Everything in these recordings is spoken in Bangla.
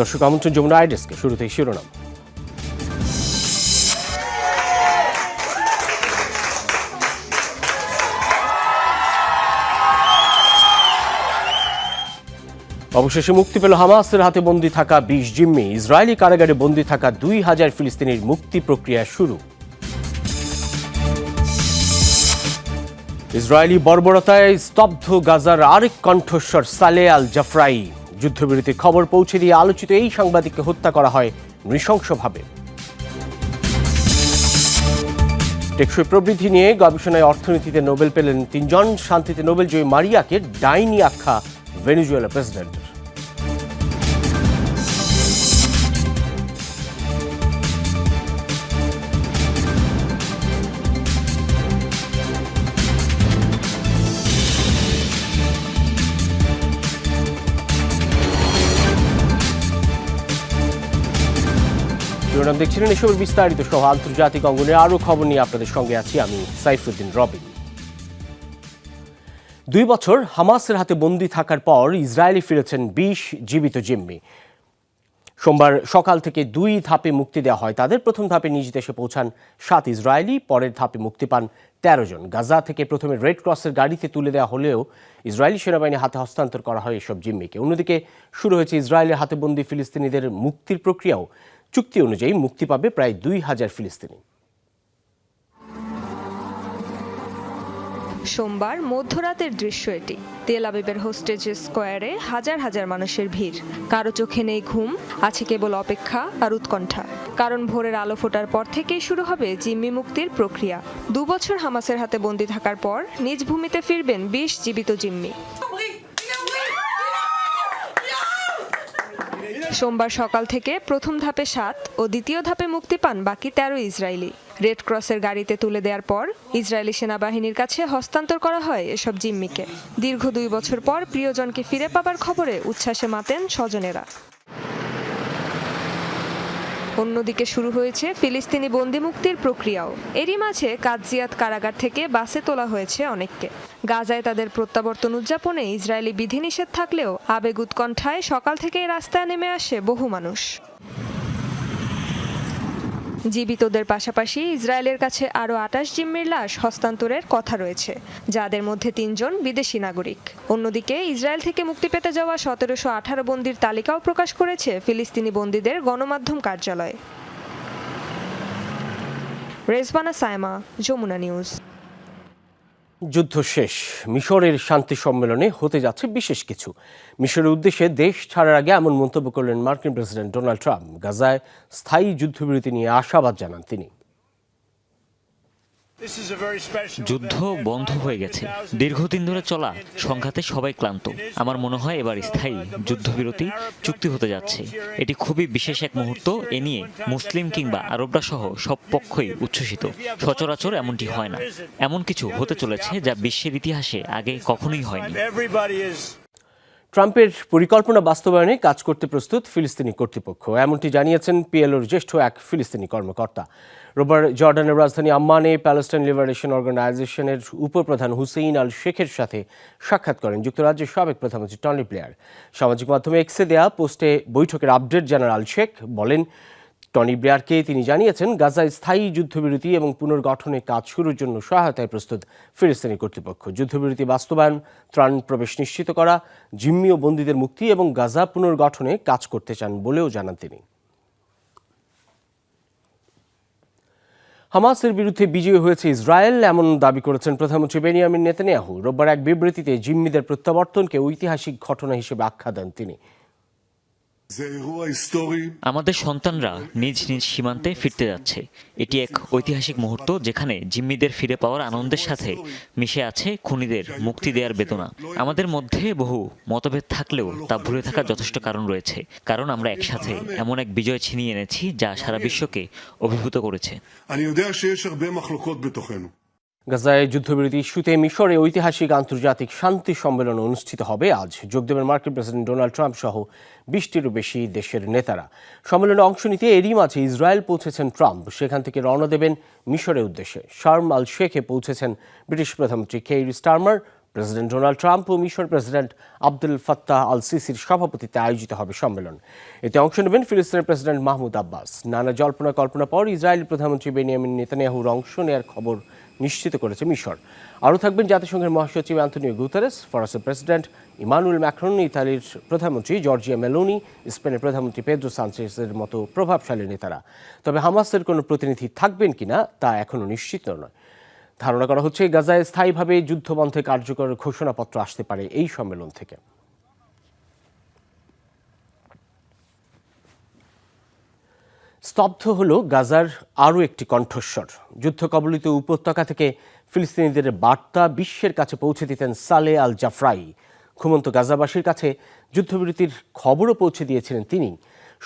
দর্শক, আমন্ত্রণ যমুনা আইডেস্কে। শুরুতেই শিরোনাম। অবশেষে মুক্তি পেল হামাসের হাতে বন্দী থাকা বিশ জিম্মি। ইসরায়েলি কারাগারে বন্দী থাকা দুই হাজার ফিলিস্তিনির মুক্তি প্রক্রিয়া শুরু। ইসরায়েলি বর্বরতায় স্তব্ধ গাজার আরেক কণ্ঠস্বর সালে আল জাফরাই যুদ্ধবিরতির খবর পৌঁছে দিয়ে আলোচিত এই সাংবাদিককে হত্যা করা হয় নৃশংসভাবে। টেকসই প্রবৃদ্ধি নিয়ে গবেষণায় অর্থনীতিতে নোবেল পেলেন তিনজন, শান্তিতে নোবেল জয়ী মারিয়াকে ডাইনি আখ্যা ভেনেজুয়েলা প্রেসিডেন্টের। শিরোনাম দেখছিলেন এসবের বিস্তারিত সহ আন্তর্জাতিক অঙ্গনে আরও খবর নিয়ে আপনাদের সঙ্গে আছি আমি সাইফুদ্দিন রবিন। দুই বছর হামাসের হাতে বন্দী থাকার পর ইসরায়েলে ফিরেছেন বিশ জীবিত জিম্মি। সোমবার সকাল থেকে দুই ধাপে মুক্তি দেওয়া হয় তাদের। প্রথম ধাপে নিজ দেশে পৌঁছান সাত ইসরায়েলি, পরের ধাপে মুক্তি পান তেরো জন। গাজা থেকে প্রথমে রেড ক্রসের গাড়িতে তুলে দেওয়া হলেও ইসরায়েলি সেনাবাহিনীর হাতে হস্তান্তর করা হয় এসব জিম্মিকে। অন্যদিকে শুরু হয়েছে ইসরায়েলের হাতে বন্দী ফিলিস্তিনিদের মুক্তির প্রক্রিয়াও। চুক্তি অনুযায়ী মুক্তি পাবে প্রায় দুই হাজার ফিলিস্তিনি। সোমবার মধ্যরাতের দৃশ্য এটি। তেল আবিবের হোস্টেজ স্কোয়ারে হাজার হাজার মানুষের ভিড়। কারও চোখে নেই ঘুম, আছে কেবল অপেক্ষা আর উৎকণ্ঠা। কারণ ভোরের আলো ফোটার পর থেকেই শুরু হবে জিম্মি মুক্তির প্রক্রিয়া। দু বছর হামাসের হাতে বন্দি থাকার পর নিজ ভূমিতে ফিরবেন বিশ জীবিত জিম্মি। সোমবার সকাল থেকে প্রথম ধাপে সাত ও দ্বিতীয় ধাপে মুক্তি পান বাকি তেরো ইসরায়েলি। রেড ক্রসের গাড়িতে তুলে দেওয়ার পর ইসরায়েলি সেনাবাহিনীর কাছে হস্তান্তর করা হয় এসব জিম্মিকে। দীর্ঘ দুই বছর পর প্রিয়জনকে ফিরে পাবার খবরে উচ্ছ্বাসে মাতেন স্বজনেরা। অন্যদিকে শুরু হয়েছে ফিলিস্তিনি বন্দি মুক্তির প্রক্রিয়াও। এরই মাঝে কাজিয়াত কারাগার থেকে বাসে তোলা হয়েছে অনেককে। গাজায় তাদের প্রত্যাবর্তন উদযাপনে ইসরায়েলি বিধিনিষেধ থাকলেও আবেগ উৎকণ্ঠায় সকাল থেকেই রাস্তায় নেমে আসে বহু মানুষ। জীবিতদের পাশাপাশি ইসরায়েলের কাছে আরও আটাশ জিম্মির লাশ হস্তান্তরের কথা রয়েছে, যাদের মধ্যে তিনজন বিদেশি নাগরিক। অন্যদিকে, ইসরায়েল থেকে মুক্তি পেতে যাওয়া সতেরোশো আঠারো বন্দির তালিকাও প্রকাশ করেছে ফিলিস্তিনি বন্দীদের গণমাধ্যম কার্যালয়। রেজবানা সায়মা, যমুনা নিউজ। যুদ্ধ শেষ। মিশরের শান্তি সম্মেলনে হতে যাচ্ছে বিশেষ কিছু। মিশরের উদ্দেশ্যে দেশ ছাড়ার আগে এমন মন্তব্য করলেন মার্কিন প্রেসিডেন্ট ডোনাল্ড ট্রাম্প। গাজায় স্থায়ী যুদ্ধবিরতি নিয়ে আশাবাদ জানান তিনি। যুদ্ধ বন্ধ হয়ে গেছে। দীর্ঘদিন ধরে চলা সংঘাতে সবাই ক্লান্ত। আমার মনে হয় এবার স্থায়ী যুদ্ধবিরতি চুক্তি হতে যাচ্ছে। এটি খুবই বিশেষ এক মুহূর্ত। এ নিয়ে মুসলিম কিংবা আরবরা সহ সব পক্ষই উচ্ছ্বসিত। সচরাচর এমনটি হয় না। এমন কিছু হতে চলেছে যা বিশ্বের ইতিহাসে আগে কখনোই হয়নি। ট্রাম্পের পরিকল্পনা বাস্তবায়নে কাজ করতে প্রস্তুত ফিলিস্তিনি কর্তৃপক্ষ। এমনটি জানিয়েছেন পিএলওর জ্যেষ্ঠ এক ফিলিস্তিনি কর্মকর্তা। রোববার জর্ডানের রাজধানী আম্মানে প্যালেস্টাইন লিবারেশন অর্গানাইজেশনের উপপ্রধান হুসেইন আল শেখের সাথে সাক্ষাৎ করেন যুক্তরাজ্যের সাবেক প্রধানমন্ত্রী টনি প্লেয়ার সামাজিক মাধ্যমে এক্সে দেয়া পোস্টে বৈঠকের আপডেট জানান আল শেখ। বলেন, টনি ব্লেয়ারকে তিনি জানিয়েছেন, গাজায় স্থায়ী যুদ্ধবিরতি এবং পুনর্গঠনে কাজ শুরুর জন্য সহায়তায় প্রস্তুত ফিলিস্তিনি কর্তৃপক্ষ। যুদ্ধবিরতি বাস্তবায়ন, ত্রাণ প্রবেশ নিশ্চিত করা, জিম্মি ও বন্দীদের মুক্তি এবং গাজা পুনর্গঠনে কাজ করতে চান বলেও জানান তিনি। হামাসের বিরুদ্ধে বিজয়ী হয়েছে ইসরায়েল, এমন দাবি করেছেন প্রধানমন্ত্রী বেনিয়ামিন নেতানিয়াহু। রোববার এক বিবৃতিতে জিম্মিদের প্রত্যাবর্তনকে ঐতিহাসিক ঘটনা হিসেবে আখ্যা দেন তিনি। আমাদের সন্তানরা নিজ নিজ সীমান্তে ফিরতে যাচ্ছে। এটি এক ঐতিহাসিক মুহূর্ত যেখানে জিম্মিদের ফিরে পাওয়ার আনন্দের সাথে মিশে আছে খুনিদের মুক্তি দেওয়ার বেদনা। আমাদের মধ্যে বহু মতভেদ থাকলেও তা ভুলে থাকার যথেষ্ট কারণ রয়েছে। কারণ আমরা একসাথে এমন এক বিজয় ছিনিয়ে এনেছি যা সারা বিশ্বকে অভিভূত করেছে। গাজায় যুদ্ধবিরতি ইস্যুতে মিশরে ঐতিহাসিক আন্তর্জাতিক শান্তি সম্মেলন অনুষ্ঠিত হবে আজ। যোগ দেবেন মার্কিন প্রেসিডেন্ট ডোনাল্ড ট্রাম্প সহ বিশটিরও বেশি দেশের নেতারা। সম্মেলনে অংশ নিতে এরই মাঝে ইসরায়েল পৌঁছেছেন ট্রাম্প। সেখান থেকে রওনা দেবেন মিশরের উদ্দেশ্যে। শার্ম আল শেখে পৌঁছেছেন ব্রিটিশ প্রধানমন্ত্রী Keir Starmer. President Donald Trump ও মিশর প্রেসিডেন্ট আব্দুল ফাত্তাহ আল সিসির সভাপতিত্বে আয়োজিত হবে সম্মেলন। এতে অংশ নেবেন ফিলিস্তিনের প্রেসিডেন্ট মাহমুদ আব্বাস। নানা জল্পনা কল্পনা পর ইসরায়েলি প্রধানমন্ত্রী বেনিয়ামিন নেতানিয়াহুর অংশ নেওয়ার খবর নিশ্চিত করেছে মিশর। আরও থাকবেন জাতিসংঘের মহাসচিব অ্যান্টনিও গুতারেস ফরাসের প্রেসিডেন্ট ইমানুয়েল ম্যাক্রন, ইতালির প্রধানমন্ত্রী জর্জিয়া মেলোনি, স্পেনের প্রধানমন্ত্রী পেদ্রো সানচেসের মতো প্রভাবশালী নেতারা। তবে হামাসের কোনো প্রতিনিধি থাকবেন কিনা তা এখনও নিশ্চিত নয়। ধারণা করা হচ্ছে, গাজায় স্থায়ীভাবে যুদ্ধবন্ধে কার্যকর ঘোষণাপত্র আসতে পারে এই সম্মেলন থেকে। স্তব্ধ হলো গাজার আরও একটি কণ্ঠস্বর। যুদ্ধ কবলিত উপত্যকা থেকে ফিলিস্তিনিদের বার্তা বিশ্বের কাছে পৌঁছে দিতেন সালে আল জাফরাই ঘুমন্ত গাজাবাসীর কাছে যুদ্ধবিরতির খবরও পৌঁছে দিয়েছিলেন তিনি।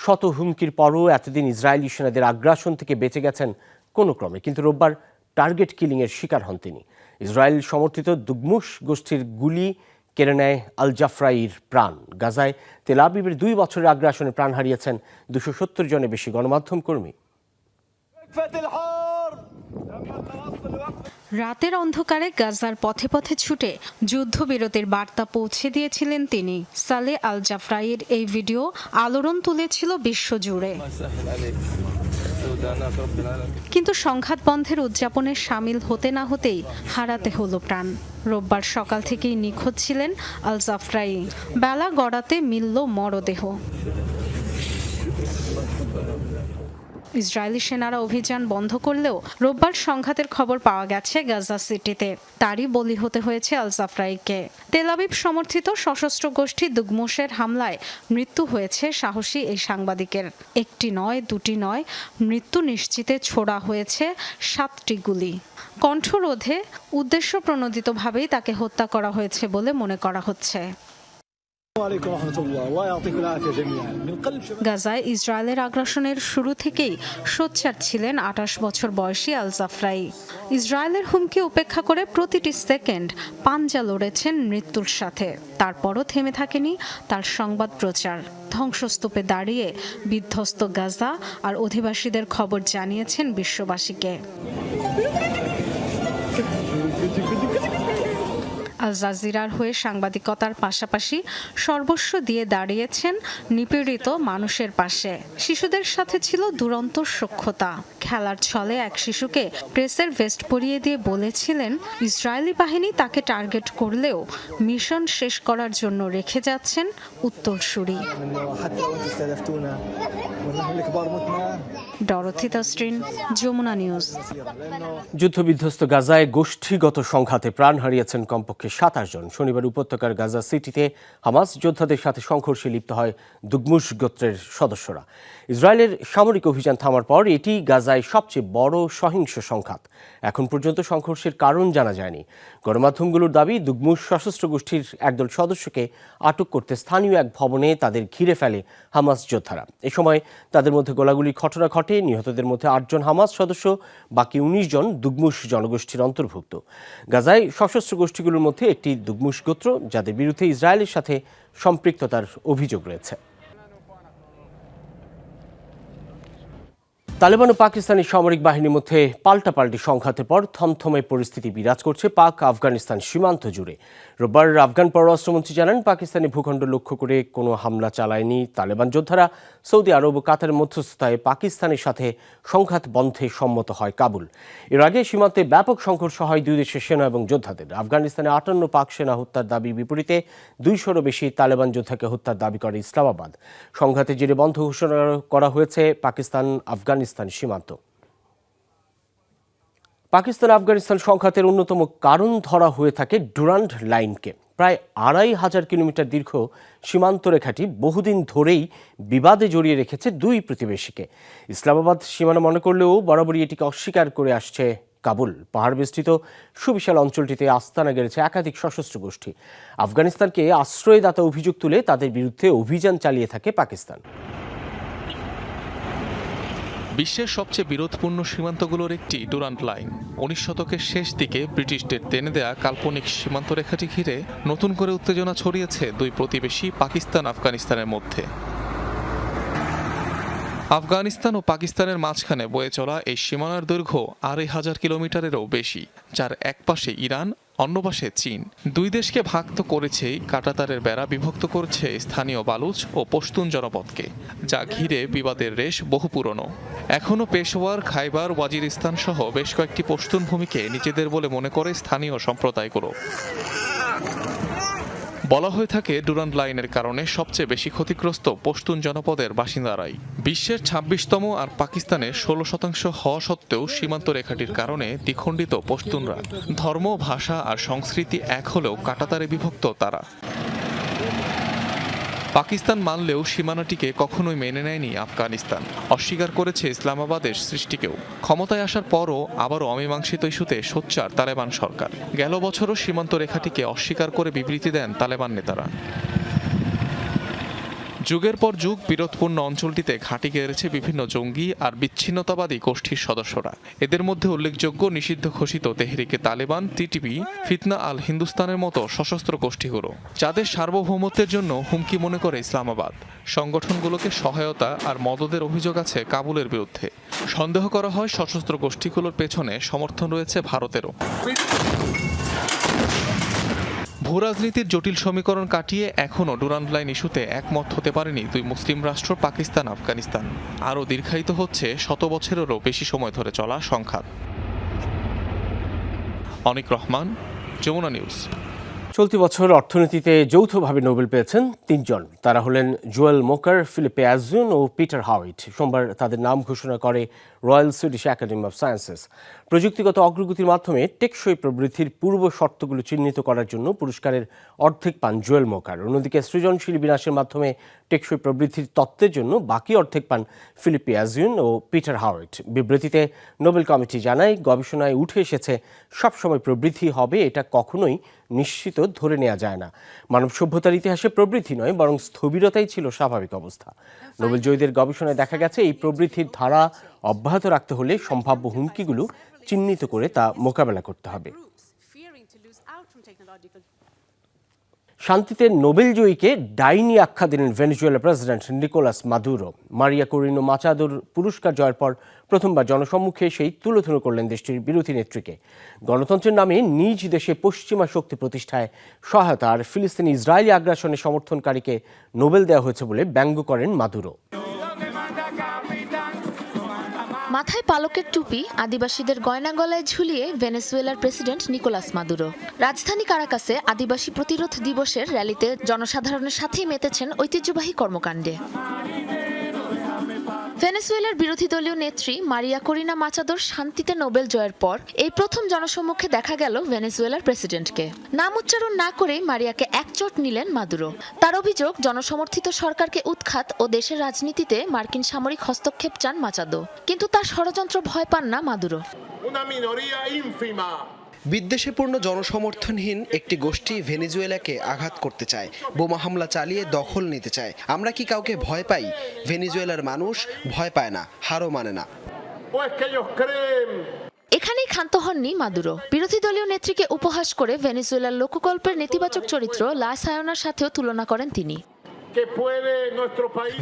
শত হুমকির পরও এতদিন ইসরায়েলি সেনাদের আগ্রাসন থেকে বেঁচে গেছেন কোনো ক্রমে, কিন্তু রোববার টার্গেট কিলিংয়ের শিকার হন তিনি। ইসরায়েল সমর্থিত দুগমুশ গোষ্ঠীর গুলি কেড়ে নেয় আল জাফরাইর প্রাণ। গাজায় তেল আবিবের দুই বছরের আগ্রাসনে প্রাণ হারিয়েছেন দুশো সত্তর জনের বেশি গণমাধ্যম কর্মী। রাতের অন্ধকারে গাজার পথে পথে ছুটে যুদ্ধবিরতির বার্তা পৌঁছে দিয়েছিলেন তিনি। সালে আল জাফরাইয়ের এই ভিডিও আলোড়ন তুলেছিল বিশ্বজুড়ে। কিন্তু সংঘাত বন্ধের উদযাপনে সামিল হতে না হতেই হারাতে হলো প্রাণ। রোববার সকাল থেকেই নিখোঁজ ছিলেন আল জাফরাই। বেলা গড়াতে মিলল মরদেহ। ইসরায়েলি সেনারা অভিযান বন্ধ করলেও রোববার সংঘাতের খবর পাওয়া গেছে গাজা সিটিতে। তারই বলি হতে হয়েছে আল জাফরাইকে। তেলাবিব সমর্থিত সশস্ত্র গোষ্ঠী দুগমুশের হামলায় মৃত্যু হয়েছে সাহসী এই সাংবাদিকের। একটি নয়, দুটি নয়, মৃত্যু নিশ্চিতে ছোড়া হয়েছে সাতটি গুলি। কণ্ঠরোধে উদ্দেশ্য প্রণোদিতভাবেই তাকে হত্যা করা হয়েছে বলে মনে করা হচ্ছে। গাজায় ইসরায়েলের আগ্রাসনের শুরু থেকেই সোচ্চার ছিলেন আঠাশ বছর বয়সী আল জাফরাই। ইসরায়েলের হুমকি উপেক্ষা করে প্রতিটি সেকেন্ড পাঞ্জা লড়েছেন মৃত্যুর সাথে। তারপরও থেমে থাকেনি তার সংবাদ প্রচার। ধ্বংসস্তূপে দাঁড়িয়ে বিধ্বস্ত গাজা আর অধিবাসীদের খবর জানিয়েছেন বিশ্ববাসীকে। আল জাজিরার হয়ে সাংবাদিকতার পাশাপাশি সর্বস্ব দিয়ে দাঁড়িয়েছেন নিপীড়িত মানুষের পাশে। শিশুদের সাথে ছিল দুরন্ত সক্ষতা খেলার ছলে এক শিশুকে প্রেসের ভেস্ট পরিয়ে দিয়ে বলেছিলেন, ইসরায়েলি বাহিনী তাকে টার্গেট করলেও মিশন শেষ করার জন্য রেখে যাচ্ছেন উত্তরসূরি। যুদ্ধবিধ্বস্ত গাজায় গোষ্ঠীগত সংঘাতে প্রাণ হারিয়েছেন কমপক্ষে সাতাশ জন। শনিবার উপত্যকার গাজা সিটিতে হামাস যোদ্ধাদের সাথে সংঘর্ষে লিপ্ত হয় দুগমুশ গোত্রের সদস্যরা। ইসরায়েলের সামরিক অভিযান থামার পর এটি গাজায় সবচেয়ে বড় সহিংস সংঘাত। এখন পর্যন্ত সংঘর্ষের কারণ জানা যায়নি। গণমাধ্যমগুলোর দাবি দুগমুশ সশস্ত্র গোষ্ঠীর একদল সদস্যকে আটক করতে স্থানীয় এক ভবনে তাদের ঘিরে ফেলে হামাস যোদ্ধারা। এ সময় তাদের মধ্যে গোলাগুলির ঘটনা ঘটে। নিহতদের মধ্যে আটজন হামাস সদস্য, বাকি উনিশ জন দুগমুশ জনগোষ্ঠীর অন্তর্ভুক্ত। গাজায় সশস্ত্র গোষ্ঠীগুলোর মধ্যে একটি দুগমুশ গোত্র, যাদের বিরুদ্ধে ইসরায়েলের সাথে সম্পৃক্ততার অভিযোগ রয়েছে। তালেবান ও পাকিস্তানি সামরিক বাহিনীর মধ্যে পাল্টাপাল্টি সংঘাতের পর থমথমে পরিস্থিতি বিরাজ করছে পাক আফগানিস্তান সীমান্ত জুড়ে। রোববার আফগান পররাষ্ট্রমন্ত্রী জানান, পাকিস্তানি ভূখণ্ড লক্ষ্য করে কোনো হামলা চালায়নি তালেবান যোদ্ধারা। সৌদি আরব ও কাতারের মধ্যস্থতায় পাকিস্তানের সাথে সংঘাত বন্ধে সম্মত হয় কাবুল। এর আগে সীমান্তে ব্যাপক সংঘর্ষ হয় দুই দেশের সেনা এবং যোদ্ধাদের। আফগানিস্তানে আটান্ন পাক সেনা হত্যার দাবির বিপরীতে দুইশোরও বেশি তালেবান যোদ্ধাকে হত্যার দাবি করে ইসলামাবাদ। সংঘাতের জেরে বন্ধ ঘোষণা করা হয়েছে পাকিস্তান আফগানিস্তান সীমান্ত। পাকিস্তান আফগানিস্তান সংঘাতের অন্যতম কারণ ধরা হয়ে থাকে ডুরান্ড লাইনকে। প্রায় আড়াই হাজার কিলোমিটার দীর্ঘ সীমান্ত রেখাটি বহুদিন ধরেই বিবাদে জড়িয়ে রেখেছে দুই প্রতিবেশীকে। ইসলামাবাদ সীমানা মনে করলেও বরাবরই এটিকে অস্বীকার করে আসছে কাবুল। পাহাড় বেষ্টিত সুবিশাল অঞ্চলটিতে আস্তানা গেড়েছে একাধিক সশস্ত্র গোষ্ঠী। আফগানিস্তানকে আশ্রয়দাতা অভিযোগ তুলে তাদের বিরুদ্ধে অভিযান চালিয়ে থাকে পাকিস্তান। বিশ্বের সবচেয়ে বিরোধপূর্ণ সীমান্তগুলোর একটি ডুরান্ট লাইন। উনিশ শতকের শেষ দিকে ব্রিটিশদের টেনে দেয়া কাল্পনিক সীমান্ত রেখাটি ঘিরে নতুন করে উত্তেজনা ছড়িয়েছে দুই প্রতিবেশী পাকিস্তান আফগানিস্তানের মধ্যে। আফগানিস্তান ও পাকিস্তানের মাঝখানে বয়ে চলা এই সীমানার দৈর্ঘ্য আড়াই হাজার কিলোমিটারেরও বেশি, যার একপাশে ইরান অন্য পাশে চীন। দুই দেশকে ভাগ তো করেছেই, কাটাতারের বেড়া বিভক্ত করছে স্থানীয় বালুচ ও পশতুন জনপদকে, যা ঘিরে বিবাদের রেশ বহু পুরনো। এখনও পেশোয়ার খাইবার ওয়াজিরিস্তান সহ বেশ কয়েকটি পশতুন ভূমিকে নিজেদের বলে মনে করে স্থানীয় সম্প্রদায়গুলো। বলা হয়ে থাকে ডুরান্ড লাইনের কারণে সবচেয়ে বেশি ক্ষতিগ্রস্ত পশতুন জনপদের বাসিন্দারাই। বিশ্বের ছাব্বিশতম আর পাকিস্তানে ষোলো শতাংশ হওয়া সত্ত্বেও সীমান্ত রেখাটির কারণে দ্বিখণ্ডিত পশতুনরা। ধর্ম, ভাষা আর সংস্কৃতি এক হলেও কাটাতারে বিভক্ত তারা। পাকিস্তান মানলেও সীমানাটিকে কখনোই মেনে নেয়নি আফগানিস্তান। অস্বীকার করেছে ইসলামাবাদের সৃষ্টিকেও। ক্ষমতায় আসার পরও আবারও অমীমাংসিত ইস্যুতে সোচ্চার তালেবান সরকার। গেল বছরও সীমান্ত রেখাটিকে অস্বীকার করে বিবৃতি দেন তালেবান নেতারা। যুগের পর যুগ বিরোধপূর্ণ অঞ্চলটিতে ঘাঁটি গেড়েছে বিভিন্ন জঙ্গি আর বিচ্ছিন্নতাবাদী গোষ্ঠীর সদস্যরা। এদের মধ্যে উল্লেখযোগ্য নিষিদ্ধ ঘোষিত তেহরিকে তালেবান টিটিপি ফিতনা আল হিন্দুস্তানের মতো সশস্ত্র গোষ্ঠীগুলো, যাদের সার্বভৌমত্বের জন্য হুমকি মনে করে ইসলামাবাদ। সংগঠনগুলোকে সহায়তা আর মদদের অভিযোগ আছে কাবুলের বিরুদ্ধে। সন্দেহ করা হয় সশস্ত্র গোষ্ঠীগুলোর পেছনে সমর্থন রয়েছে ভারতেরও। ভূরাজনীতির জটিল সমীকরণ কাটিয়ে এখনও ডুরান্ড লাইন ইস্যুতে একমত হতে পারেনি দুই মুসলিম রাষ্ট্র, পাকিস্তান, আফগানিস্তান। আরও দীর্ঘায়িত হচ্ছে শত বছরেরও বেশি সময় ধরে চলা সংঘাত। অনিক রহমান, যমুনা নিউজ। চলতি বছর অর্থনীতিতে যৌথভাবে নোবেল পেয়েছেন তিনজন। তারা হলেন জোয়েল মোকার, ফিলিপে অ্যাজুন ও পিটার হাউইট। সোমবার তাদের নাম ঘোষণা করে Royal Swedish Academy of Sciences. প্রযুক্তিগত অগ্রগতির মাধ্যমে টেকসই প্রবৃদ্ধির পূর্ব শর্তগুলো চিহ্নিত করার জন্য পুরস্কারের অর্ধেক পান জোয়েল মোকার। অন্যদিকে সৃজনশীল বিনাশের মাধ্যমে টেকসই প্রবৃদ্ধির তত্ত্বের জন্য বাকি অর্ধেক পান ফিলিপি অ্যাজুন ও পিটার হাওয়ার্ড বিবৃতিতে নোবেল কমিটি জানায়, গবেষণায় উঠে এসেছে, সবসময় প্রবৃদ্ধি হবে এটা কখনোই নিশ্চিত ধরে নেওয়া যায় না। মানব সভ্যতার ইতিহাসে প্রবৃদ্ধি নয়, বরং স্থবিরতাই ছিল স্বাভাবিক অবস্থা। নোবেল জয়ীদের গবেষণায় দেখা গেছে, এই প্রবৃদ্ধির ধারা অব্যাহত রাখতে হলে সম্ভাব্য হুমকিগুলো চিহ্নিত করে তা মোকাবেলা করতে হবে। শান্তিতে নোবেল জয়ীকে ডাইনি আখ্যা দিলেন Venezuela president Nicolas Maduro. Maria Corina মাচাদোর পুরস্কার জয়ের পর প্রথমবার জনসম্মুখে সেই তুলোধুনো করলেন দেশটির বিরোধী নেত্রীকে। গণতন্ত্রের নামে নিজ দেশে পশ্চিমা শক্তি প্রতিষ্ঠায় সহায়তা আর ফিলিস্তিনি ইসরায়েলি আগ্রাসনের সমর্থনকারীকে নোবেল দেওয়া হয়েছে বলে ব্যঙ্গ করেন মাদুরো। মাথায় পালকের টুপি আদিবাসীদের গয়না গলায় ঝুলিয়ে ভেনেসুয়েলার প্রেসিডেন্ট নিকোলাস মাদুরো। রাজধানী কারাকাসে আদিবাসী প্রতিরোধ দিবসের র্যালিতে জনসাধারণের সাথেই মেতেছেন ঐতিহ্যবাহী কর্মকাণ্ডে। ভেনেজুয়েলার বিরোধী দলীয় নেত্রী মারিয়া করিনা মাচাদোর শান্তিতে নোবেল জয়ের পর এই প্রথম জনসম্মুখে দেখা গেল ভেনেজুয়েলার প্রেসিডেন্টকে। নাম উচ্চারণ না করেই মারিয়াকে একচোট নিলেন মাদুরো। তার অভিযোগ, জনসমর্থিত সরকারকে উৎখাত ও দেশের রাজনীতিতে মার্কিন সামরিক হস্তক্ষেপ চান মাচাদো। কিন্তু তার ষড়যন্ত্র ভয় পান না মাদুরো। বিদ্বেষপূর্ণ জনসমর্থনহীন একটি গোষ্ঠী ভেনিজুয়েলাকে আঘাত করতে চায়, বোমা হামলা চালিয়ে দখল নিতে চায়। আমরা কি কাউকে ভয় পাই? ভেনিজুয়েলার মানুষ ভয় পায় না, হারও মানে না। এখানেই ক্ষান্ত হননি মাদুরো। বিরোধী দলীয় নেত্রীকে উপহাস করে ভেনিজুয়েলার লোককল্পের নেতিবাচক চরিত্র লা সায়োনার সাথেও তুলনা করেন তিনি।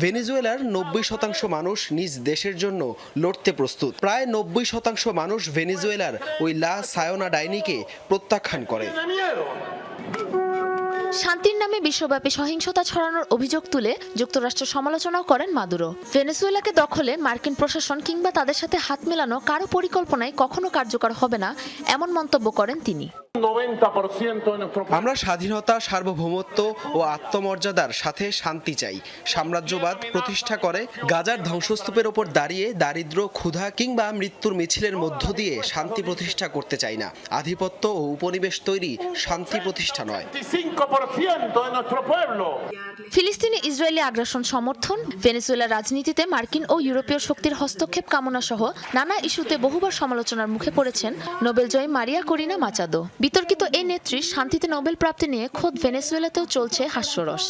ভেনেজুয়েলার নব্বই শতাংশ মানুষ নিজ দেশের জন্য লড়তে প্রস্তুত। প্রায় নব্বই শতাংশ মানুষ ভেনেজুয়েলার ওই লা সায়োনা ডাইনিকে প্রত্যাখ্যান করে। শান্তির নামে বিশ্বব্যাপী সহিংসতা ছড়ানোর অভিযোগ তুলে যুক্তরাষ্ট্র সমালোচনাও করেন মাদুরো। ভেনেজুয়েলাকে দখলে মার্কিন প্রশাসন কিংবা তাদের সাথে হাত মেলানো কারও পরিকল্পনায় কখনো কার্যকর হবে না এমন মন্তব্য করেন তিনি। আমরা স্বাধীনতা সার্বভৌমত্ব ও আত্মমর্যাদার সাথে শান্তি চাই। সাম্রাজ্যবাদ প্রতিষ্ঠা করে গাজার ধ্বংসস্তূপের ওপর দাঁড়িয়ে দারিদ্র ক্ষুধা কিংবা মৃত্যুর মিছিলের মধ্য দিয়ে শান্তি প্রতিষ্ঠা করতে চাই না। আধিপত্য ও উপনিবেশ তৈরি শান্তি প্রতিষ্ঠা নয়। ফিলিস্তিনি ইসরায়েলি আগ্রাসন সমর্থন ভেনেজুয়েলার রাজনীতিতে মার্কিন ও ইউরোপীয় শক্তির হস্তক্ষেপ কামনা সহ নানা ইস্যুতে বহুবার সমালোচনার মুখে পড়েছেন নোবেলজয়ী মারিয়া করিনা মাচাদো। বিতর্কিত এই নেত্রী শান্তিতে নোবেল প্রাপ্তি নিয়ে খোদ ভেনেজুয়েলাতেও চলছে হাস্যরস।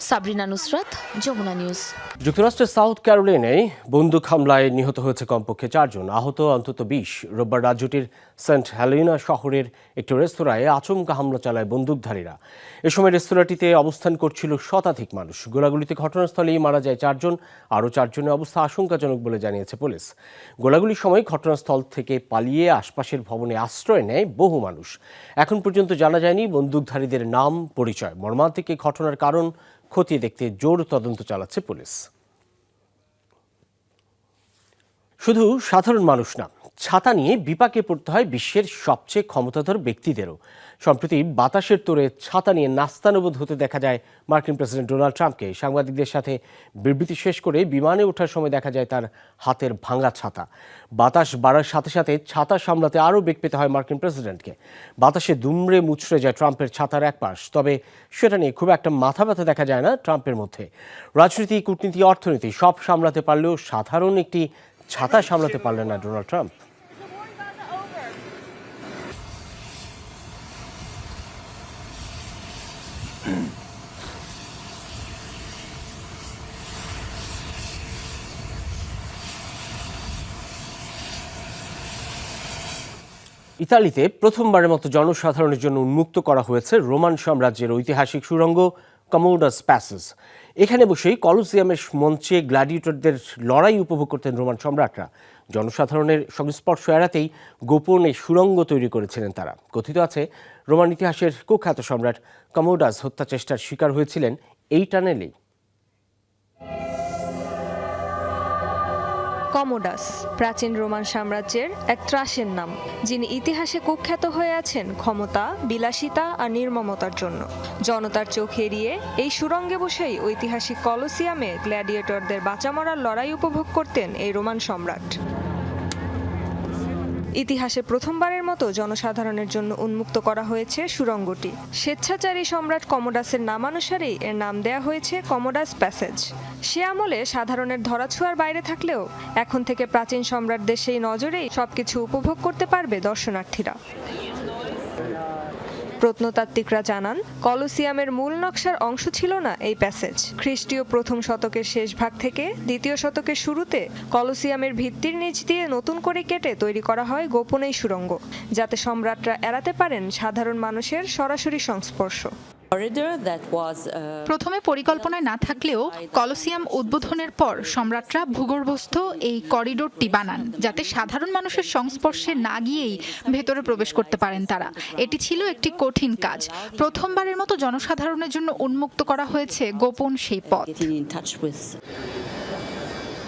সাবরিনা নুসরাত যমুনা নিউজ যুক্তরাষ্ট্রের সাউথ ক্যারোলিনায় বন্দুক হামলায় নিহত হয়েছে কমপক্ষে চারজন। আহত অন্তত বিশ। রোববার রাজ্যটির সেন্ট হেলিনা শহরের একটি রেস্তোরাঁয় আচমকা হামলা চালায় বন্দুকধারীরা। এ সময় রেস্তোরাঁটিতে অবস্থান করছিল শতাধিক মানুষ। গোলাগুলিতে ঘটনাস্থলেই মারা যায় চারজন। আরও চারজনের অবস্থা আশঙ্কাজনক বলে জানিয়েছে পুলিশ। গোলাগুলির সময় ঘটনাস্থল থেকে পালিয়ে আশপাশের ভবনে ভবনে আশ্রয় নেয় বহু মানুষ। এখন পর্যন্ত জানা যায়নি বন্দুকধারীদের নাম পরিচয়। মর্মান্তিক এই ঘটনার কারণ খতিয়ে দেখতে জোর তদন্ত চালাচ্ছে পুলিশ। শুধু সাধারণ মানুষ না, ছাতা নিয়ে বিপাকে পড়তে হয় বিশ্বের সবচেয়ে ক্ষমতাধর ব্যক্তিদেরও। সম্প্রতি বাতাসের তোরে ছাতা নিয়ে নাস্তানুবোধ হতে দেখা যায় মার্কিন প্রেসিডেন্ট ডোনাল্ড ট্রাম্পকে। সাংবাদিকদের সাথে বিবৃতি শেষ করে বিমানে ওঠার সময় দেখা যায় তার হাতের ভাঙা ছাতা। বাতাস বাড়ার সাথে সাথে ছাতা সামলাতে আরও বেগ পেতে হয় মার্কিন প্রেসিডেন্টকে। বাতাসে দুমড়ে মুচড়ে যায় ট্রাম্পের ছাতার এক পাশ তবে সেটা নিয়ে খুব একটা মাথা ব্যথা দেখা যায় না ট্রাম্পের মধ্যে। রাজনীতি কূটনীতি, অর্থনীতি সব সামলাতে পারলেও সাধারণ একটি ছাতা সামলাতে পারলেন না ডোনাল্ড ট্রাম্প। ইতালিতে প্রথমবারের মতো জনসাধারণের জন্য উন্মুক্ত করা হয়েছে রোমান সাম্রাজ্যের ঐতিহাসিক সুড়ঙ্গ কমোডাস প্যাসেস এখানে বসেই কলোসিয়ামের মঞ্চে গ্ল্যাডিয়েটরদের লড়াই উপভোগ করতেন রোমান সম্রাটরা। জনসাধারণের সংস্পর্শ এড়াতেই গোপন এই সুড়ঙ্গ তৈরি করেছিলেন তারা। কথিত আছে, রোমান ইতিহাসের কুখ্যাত সম্রাট কমোডাস হত্যা চেষ্টার শিকার হয়েছিলেন এই টানেলেই। কমোডাস প্রাচীন রোমান সাম্রাজ্যের এক ত্রাসের নাম, যিনি ইতিহাসে কুখ্যাত হয়ে আছেন ক্ষমতা, বিলাসিতা আর নির্মমতার জন্য। জনতার চোখ এড়িয়ে এই সুরঙ্গে বসেই ঐতিহাসিক কলসিয়ামে গ্ল্যাডিয়েটরদের বাঁচামরার লড়াই উপভোগ করতেন এই রোমান সম্রাট। ইতিহাসে প্রথমবারের মতো জনসাধারণের জন্য উন্মুক্ত করা হয়েছে সুড়ঙ্গটি। স্বেচ্ছাচারী সম্রাট কমোডাসের নামানুসারেই এর নাম দেয়া হয়েছে কমোডাস প্যাসেজ। সে আমলে সাধারণের ধরাছোঁয়ার বাইরে থাকলেও এখন থেকে প্রাচীন সম্রাটদের সেই নজরেই সবকিছু উপভোগ করতে পারবে দর্শনার্থীরা। প্রত্নতাত্ত্বিকরা জানান, কলোসিয়ামের মূল নকশার অংশ ছিল না এই প্যাসেজ। খ্রিস্টীয় প্রথম শতকের শেষ ভাগ থেকে দ্বিতীয় শতকের শুরুতে কলোসিয়ামের ভিত্তির নিচ দিয়ে নতুন করে কেটে তৈরি করা হয় গোপনেই সুরঙ্গ, যাতে সম্রাটরা এড়াতে পারেন সাধারণ মানুষের সরাসরি সংস্পর্শ। প্রথমে পরিকল্পনায় না থাকলেও কলসিয়াম উদ্বোধনের পর সম্রাটরা ভূগর্ভস্থ এই করিডোরটি বানান যাতে সাধারণ মানুষের সংস্পর্শে না গিয়েই ভেতরে প্রবেশ করতে পারেন তারা। এটি ছিল একটি কঠিন কাজ। প্রথমবারের মতো জনসাধারণের জন্য উন্মুক্ত করা হয়েছে গোপন সেই পথ।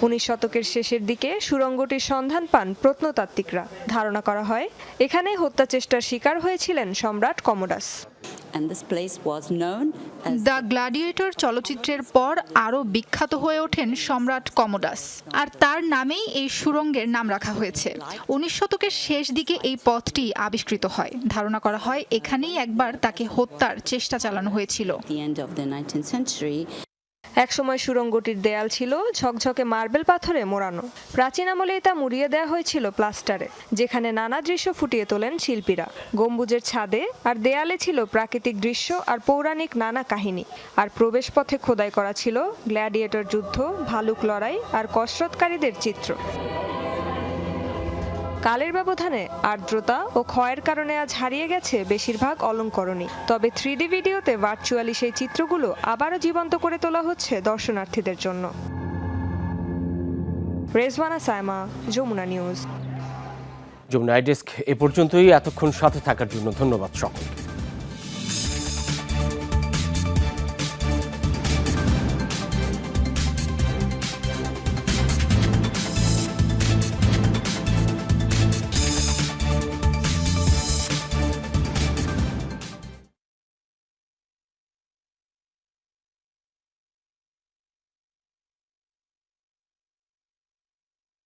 উনিশ শতকের শেষের দিকে সুড়ঙ্গটির সন্ধান পান প্রত্নতাত্ত্বিকরা। ধারণা করা হয় এখানেই হত্যা চেষ্টার শিকার হয়েছিলেন সম্রাট কমোডাস। দ্য গ্ল্যাডিয়েটর চলচ্চিত্রের পর আরও বিখ্যাত হয়ে ওঠেন সম্রাট কমোডাস। আর তার নামেই এই সুড়ঙ্গের নাম রাখা হয়েছে। উনিশ শতকের শেষ দিকে এই পথটি আবিষ্কৃত হয়। ধারণা করা হয় এখানেই একবার তাকে হত্যার চেষ্টা চালানো হয়েছিল। একসময় সুরঙ্গটির দেয়াল ছিল ঝকঝকে মার্বেল পাথরে মোড়ানো। প্রাচীন আমলেই তা মুড়িয়ে দেওয়া হয়েছিল প্লাস্টারে, যেখানে নানা দৃশ্য ফুটিয়ে তোলেন শিল্পীরা। গম্বুজের ছাদে আর দেয়ালে ছিল প্রাকৃতিক দৃশ্য আর পৌরাণিক নানা কাহিনী। আর প্রবেশপথে খোদাই করা ছিল গ্ল্যাডিয়েটর যুদ্ধ, ভালুক লড়াই আর কসরতকারীদের চিত্র। কালের ব্যবধানে আর্দ্রতা ও ক্ষয়ের কারণে আজ হারিয়ে গেছে বেশিরভাগ অলঙ্করণই। তবে থ্রি ভিডিওতে ভার্চুয়ালি সেই চিত্রগুলো আবারও জীবন্ত করে তোলা হচ্ছে দর্শনার্থীদের জন্য। রেজওয়ানা সায়মা, যমুনা নিউজ। যমুনা ডেস্ক, এ পর্যন্তই। এতক্ষণ সাথে থাকার জন্য ধন্যবাদ সকলকে।